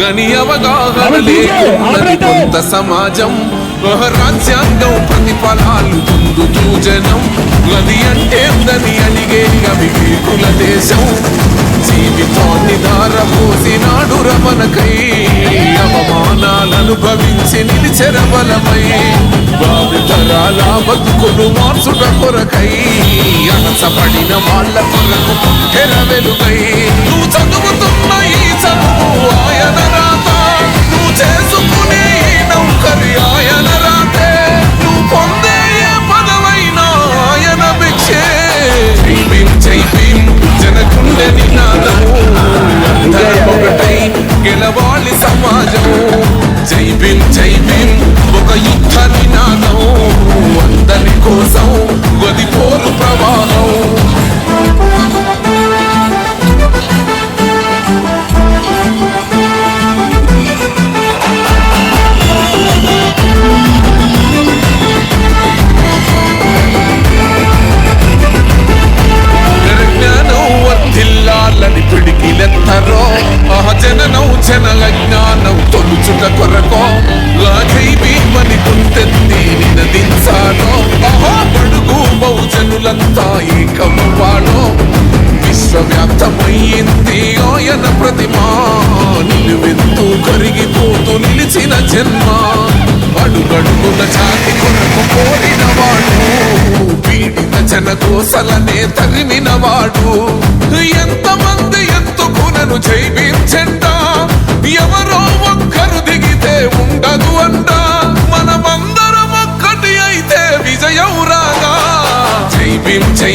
గని అవగాహన ఆపరేటర్. కొంత సమాజం రాజ్యాంగం ప్రతిఫలాలు పొందుతూ జనం. గది అంటే ఉందని అడిగే అవివేకుల దేశం. జీవితాన్ని ధారపోసినాడు రమణకై అవమానాలను భవించి నిలిచెర బలమై వారి తరాల బతుకులు మార్చుట కొరకై అనసపడిన వాళ్ళ కొరకు తెర వెలుగై. నువ్వు చదువుతున్న ఈ చదువు ఆయన ప్రతిమ నిలువెత్తు కరిగిపోతూ నిలిచిన జన్మ. అడుగడుగున జాతి కొరకు కోరిన వాడు పీడిత జన కోసలనే తరిమిన వాడు. ఎంతమంది ఎత్తుకునను జైవించండా ఎవరో ఒక్కరు దిగితే ఉండదు అంట. మనమందరం ఒక్కటి అయితే విజయం రాగా జై భీం జై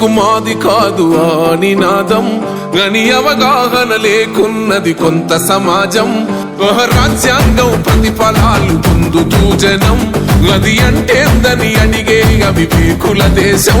మటుకు మాది కాదు ఆ నినాదం గని అవగాహన లేకున్నది కొంత సమాజం. రాజ్యాంగం ప్రతిఫలాలు పొందుతూ జనం. అది అంటేందని అడిగే అవివేకుల దేశం.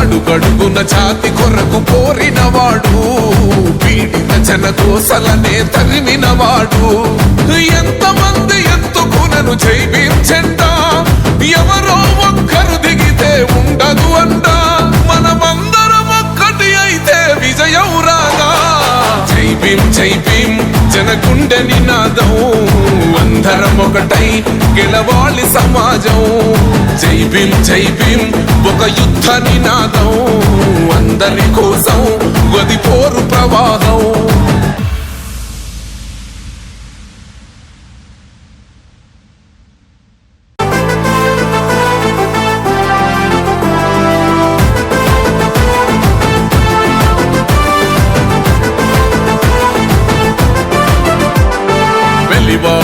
అడుగడుగున ఛాతి కొరకు కోరినవాడు పీడిన పీడిత జన కోసలనే తరిమినవాడు. ఎంతమంది ఎత్తుకునను జైవించండా ఎవరో ఒక్కరు దిగితే ఉండదు అంట. మనమందరం ఒక్కటి అయితే విజయం రాగా జై భీం జై భీం నినాదం. అందరం ఒకటై గెలవాలి సమాజం. జై భీం జై భీం ఒక యుద్ధ నినాదం అందరి కోసం గది పోరు ప్రవాహం.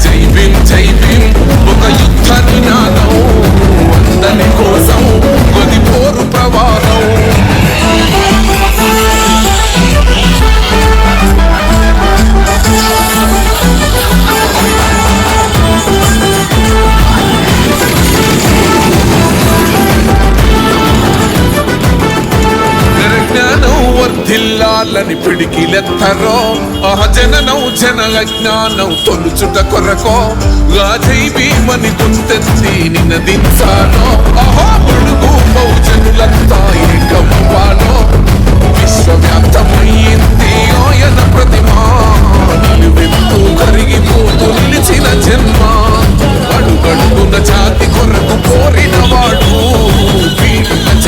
Take him, take him. పిడికిలెత్తరో ఆ జననం జన అజ్ఞానం తొలుచుట కొరకో? గాజై భీమని గుంతెత్తి నినదించానో అహో బడుగు బహుజనులంతా ఏకమవ్వాలో విశ్వవ్యాప్తమయ్యింది ఆయన ప్రతిమా. నిలువెత్తు కరిగిపోతూ నిలిచిన జన్మ. అడుగడుగున జాతి కొరకు కోరిన వాడు. వీడిన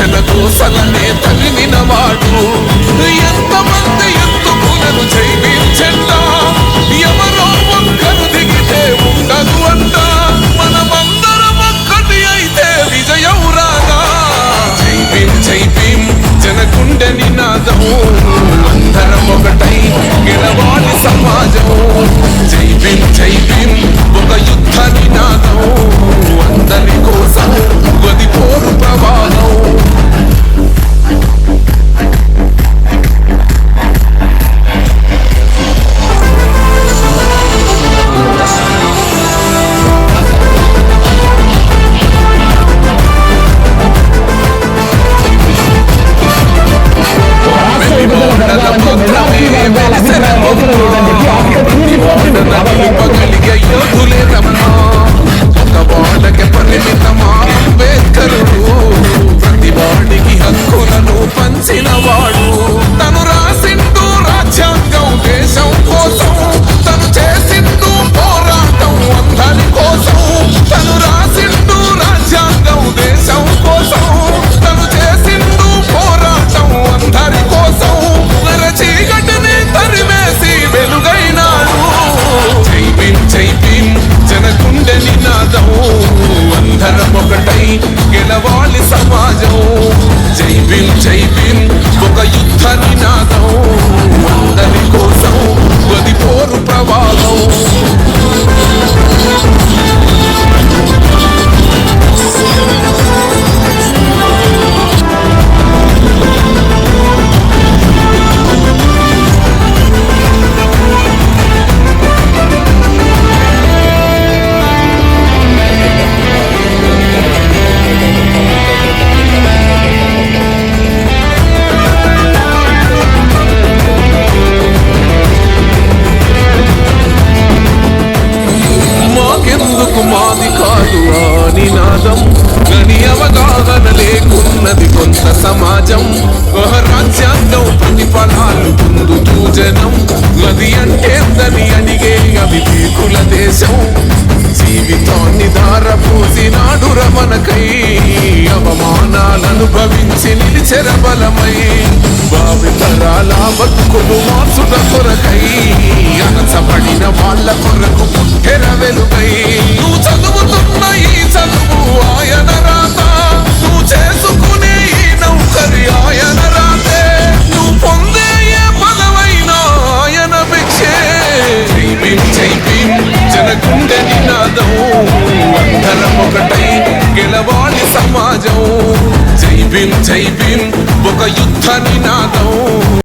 మాది కాదు ఆ నినాదం. గని అవగాహన లేకున్నది కొంత సమాజం. ఒక రాజ్యాంగం ప్రతిఫలాలు పొందుతూ జనం గది అంటేందని అడిగే అవివేకుల దేశం. జీవితాన్ని ధారపోసినాడు రమణకై అవమానాలను భవించి నిలిచెర బలమై. భావితరాల బతుకులు మార్చుట కొరకై అనసబడిన